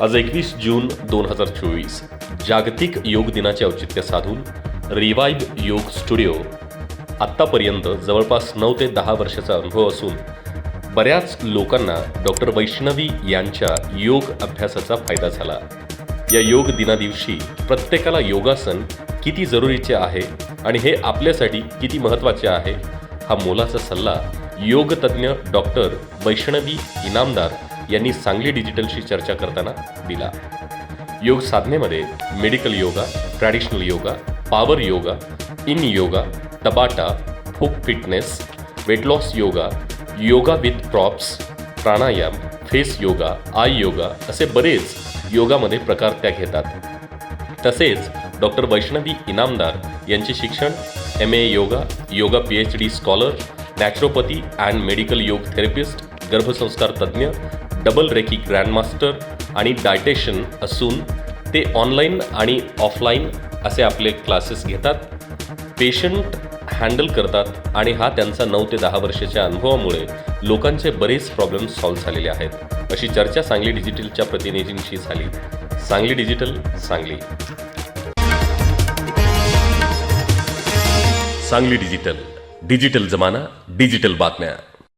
आज एकवीस जून दोन हजार चोवीस. जागतिक योग दिनाचे औचित्य साधून रिवाईव्ह योग स्टुडिओ. आत्तापर्यंत जवळपास नऊ ते दहा वर्षाचा अनुभव असून बऱ्याच लोकांना डॉक्टर वैष्णवी यांच्या योग अभ्यासाचा फायदा झाला. या योग दिनादिवशी प्रत्येकाला योगासन किती जरुरीचे आहे आणि हे आपल्यासाठी किती महत्त्वाचे आहे हा मोलाचा सल्ला योगतज्ञ डॉक्टर वैष्णवी इनामदार यांनी सांगली डिजिटलशी चर्चा करताना दिला. योग साधनेमध्ये medical yoga traditional yoga power yoga yin yoga tabata फुक fitness weight loss yoga yoga with props pranayama face yoga eye yoga असे बरेच योगामध्ये प्रकार त्या घेतात. तसेच डॉक्टर वैष्णवी इनामदार यांचे शिक्षण M A yoga yoga P H D scholar naturopathy and medical yoga therapist गर्भसंस्कार तज्ज्ञ डबल रेकी ग्रँडमास्टर आणि डायटेशन असून ते ऑनलाईन आणि ऑफलाईन असे आपले क्लासेस घेतात. पेशंट हँडल करतात आणि हा त्यांचा नऊ ते दहा वर्षाच्या अनुभवामुळे लोकांचे बरेच प्रॉब्लेम सॉल्व्ह झालेले आहेत. अशी चर्चा सांगली डिजिटलच्या प्रतिनिधींशी झाली. Sangli digital Sangli. Sangli digital digital जमाना डिजिटल बातम्या.